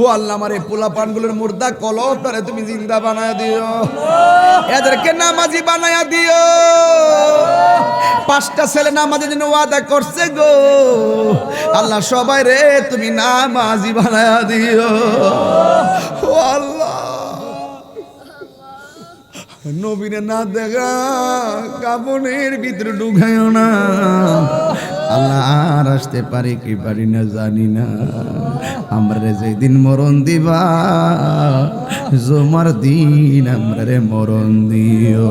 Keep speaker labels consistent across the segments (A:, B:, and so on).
A: ও আল্লাহ আমার এই পোলা পানগুলোর মুর্দা কলব তারে তুমি জিন্দা বানায় দিও। এদেরকে নামাজি বানায়া দিও। পাঁচটা ছেলে নামাজের জন্য ওয়াদা করছে গো। আল্লাহ সবাই রে তুমি নামাজি বানায়া দিও। ও আল্লাহ। নবীনে না দেখা কাপড়ের ভিতরে ঢুকায় না। আল্লাহ আর আসতে পারি কি পারি না জানি না। আমরা যেদিন মরণ দিবা, জমার দিন আমরা রে মরণ দিও।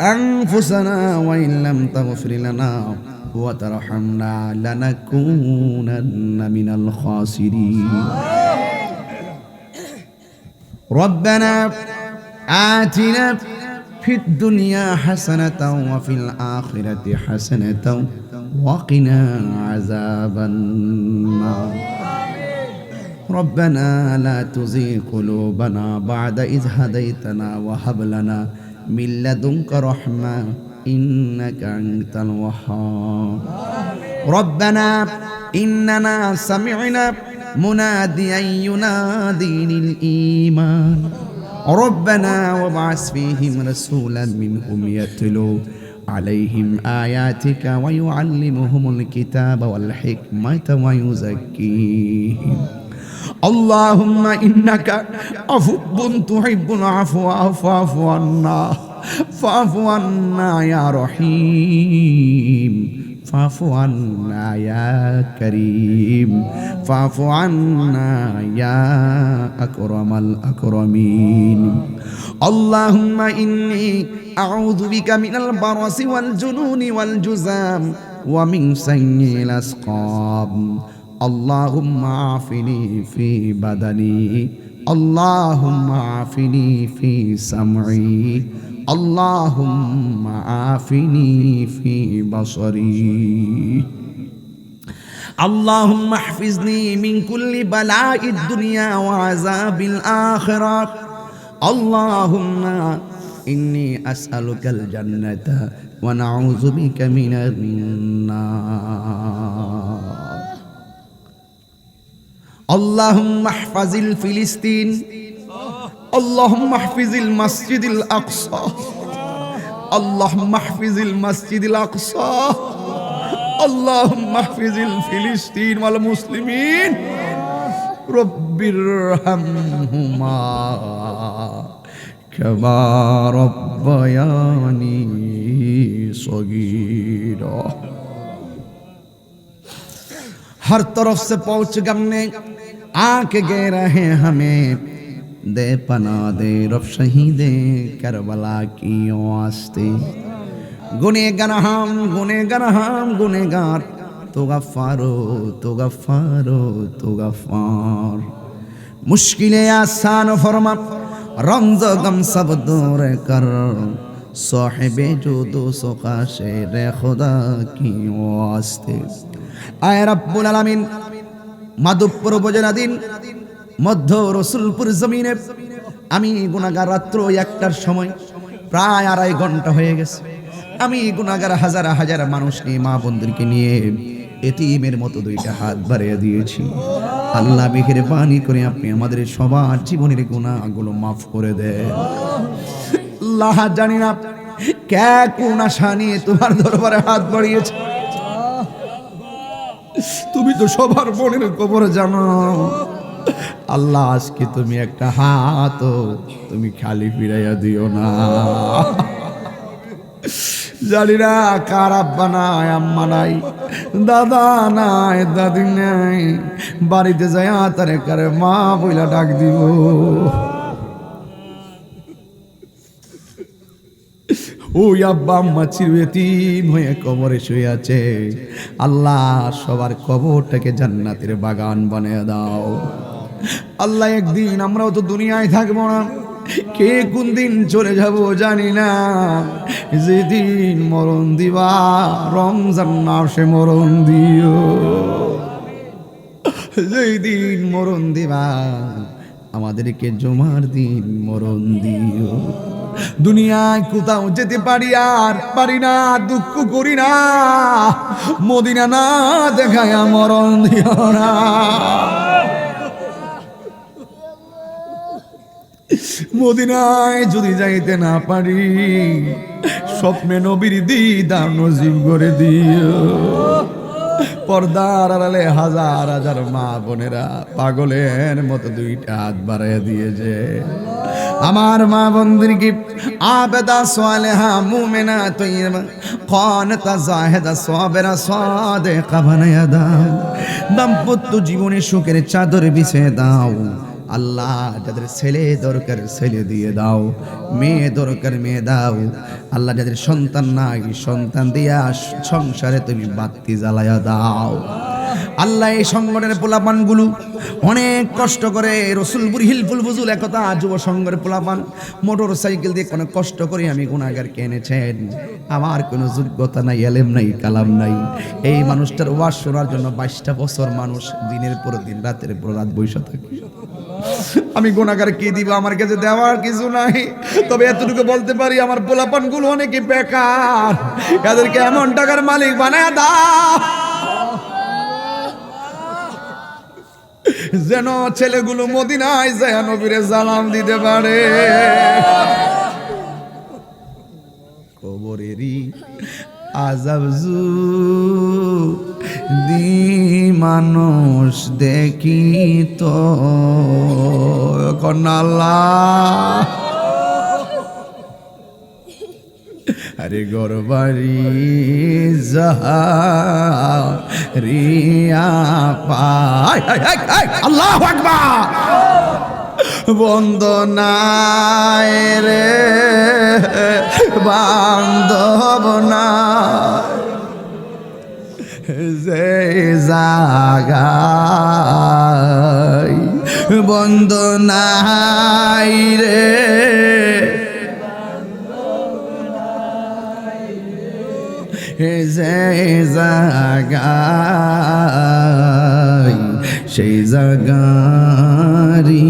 A: أنفسنا وإن لم تغفر لنا وترحمنا لنكونن من الخاسرين. ربنا آتنا في الدنيا حسنة وفي الآخرة حسنة وقنا عذاب النار. ربنا لا تزغ قلوبنا بعد إذ هديتنا وهب لنا من لدنك رحمة إنك أنت الوهاب ربنا إننا سمعنا مناديا ينادي للإيمان ربنا وابعث فيهم رسولا منهم يتلو عليهم آياتك ويعلمهم الكتاب والحكمة ويزكيهم اللهم إنك عفو تحب العفو فاعف عنا فاعف عنا يا رحيم فاعف عنا يا كريم فاعف عنا يا أكرم الأكرمين. اللهم إني أعوذ بك من البرص والجنون والجزام ومن سيء الأسقام. اللهم عافني في بدني اللهم عافني في سمعي اللهم عافني في بصري. اللهم احفظني من كل بلاء الدنيا وعذاب الآخرة. اللهم إني أسألك الجنة ونعوذ بك من النار. আল্লাহমাহফাজিল ফিলিস্তিন আল্লাহমাহফিজিল মসজিদিল আকসা আল্লাহমাহফিজিল মসজিদিল আকসা আল্লাহমাহফিজিল ফিলিস্তিন ওয়াল মুসলিমিন, রব্বির রহমহুমা كما ربياني صغيرا ہر طرف سے پہنچ گم نے आके गए रहे हमें दे पना दे रब शहीदे करबला की वास्ते गुनेगार हम गुनेगार हम गुनेगार तो गफ्फारो तो गफ्फारो तो गफ्फार मुश्किलें आसान फरमा रंज गम सब दूर कर साहिबे जो दो सोका शेर खुदा की वास्ते আয় রাব্বুল আলামিন মাধবপুর উপজেলাধীন মধ্য রসুলপুর জমিনে আমি গুনাগার রাত্র একটার সময় প্রায় আড়াই ঘণ্টা হয়ে গেছে। আমি গুনাগার হাজার হাজার মানুষ নিয়ে মা বন্ধুকে নিয়ে এতিমের মতো দুইটা হাত বাড়িয়ে দিয়েছি। আল্লাহ বিখের পানি করে আপনি আমাদের সবার জীবনের গুণাগুলো মাফ করে দেন। আল্লাহ জানি না কে কোন আশা নিয়ে তোমার দরবারে হাত বাড়িয়েছে। তুমি তো সবার মনের খবর জানো। আল্লাহ, আজকে তুমি একটা হাত তুমি খালি ফিরাইয়া দিও না। জানি না কার আব্বা নাই, আম্মা নাই, দাদা নাই, দাদি নাই। বাড়িতে যাই তারে কারে মা বইলা ডাক দিব। ওই আব্বা আম্মা চিরয়েতিম হয়ে কবরে শুয়ে আছে। আল্লাহ সবার কবরটাকে জান্নাতের বাগান বানিয়ে দাও। আল্লাহ একদিন আমরাও তো দুনিয়ায় থাকব না। কে কোন দিন চলে যাব জানি না। যেদিন মরণ দিবা, রমজান মাসে মরণ দিও। যেই দিন মরণ দিবা, আমাদেরকে জমার দিন মরণ দিও। দুনিয়ায় কোথাও যেতে পারি আর পারি না, দুঃখ করি না। মদিনা না দেখায় মরণ দিও না। মদিনায় যদি যাইতে না পারি, স্বপ্নে নবীর দিদার নজিব করে দিও। পর্দার আড়ালে হাজার হাজার মা বোনেরা পাগলের মতো দুইটা হাত বাড়াইয়া দিয়েছে। আমার মা বন্ধুকে আবেদা সালেহা মুমিনা তৈবা কানতা জাহেদা সাবেরা সাদেকা বানায়া দাও দাম্পত্য জীবনে সুখের চাদর বিছিয়ে দাও। আল্লাহ যাদের ছেলে দরকার ছেলে দিয়ে দাও। মেয়ে দরকার মেয়ে দাও। আল্লাহ যাদের সন্তান নাই, সন্তান দিয়া সংসারে তুমি বাতি জ্বালায়া দাও। আল্লাহ এই সংগঠনের পোলাপানগুলো অনেক কষ্ট করে রসুলপুর হিলফুল বুজুল একতা যুব সংঘের পোলাপান মোটর সাইকেল দিয়ে কোনো কষ্ট করে আমি গুণাগারকে এনেছেন আমার কোনো যোগ্যতা নাই, এলেম নাই, কালাম নাই। এই মানুষটার ওয়াজ শোনার জন্য বাইশটা বছর মানুষ দিনের পর দিন, রাতের পর রাত বৈশা থাকে। আমি গুণাগার কি দিব? আমার কাছে দেওয়ার কিছু নাই। তবে এতটুকু বলতে পারি, আমার পোলাপানগুলো অনেকে বেকার। এদেরকে এমন টাকার মালিক বানায় দাও। যেন ছেলেগুলো মদিনায় যায় নবীরে জালাম দিতে পারে। কবরেরই আজাবজু দি মানুষ দেখি তো। কন্যাল্লা আরে গরবারি রিয়া আল্লাহ আকবার। বন্দনায় রে বান্ধব না যে জাগাই বন্দনাই রে যে জাগাই সেই জাগারি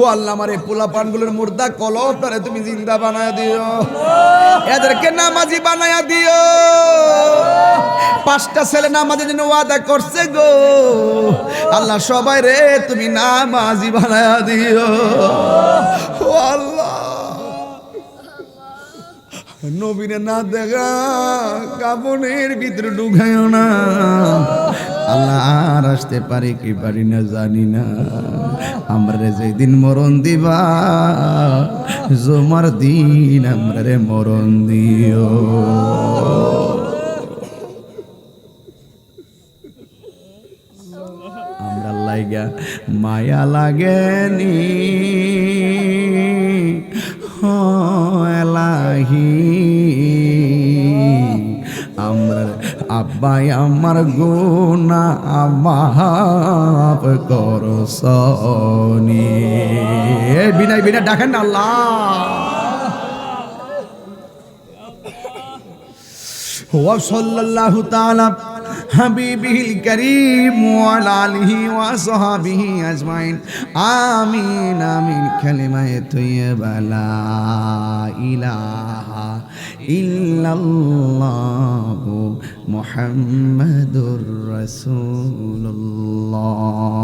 A: ও আল্লাহ আমার এই পোলা পানগুলোর মুর্দা কলব তারে তুমি জিন্দা বানায় দিও। এদেরকে নামাজি বানায়া দিও। পাঁচটা ছেলে নামাজের জন্য ওয়াদা করছে গো। আল্লাহ সবাই রে, তুমি নামাজি বানায়া দিও। ও আল্লাহ। নবীনে না দেখা, কাপনের ভিতরে ঢুকায় না। আল্লাহ আর আসতে পারে কি পারি না জানি না। আমরা যেদিন মরণ দিবা, জমার দিন আমরা রে মরণ দিও। আমরা লাইগা মায়া লাগেনি এলাহি। আমরা আব্বাই আমার গুনা মাফ কর সনি বিনাই বিনা ডাকেন না আল্লাহ وصلى الله تعالى হাবিবিল করিম আলাহি ওয়া সাহাবিহি আজমাইন। আমিন আমিন, কালিমায়ে তাইয়্যিবা লা ইলাহা ইল্লাল্লাহু মুহাম্মাদুর রাসূলুল্লাহ।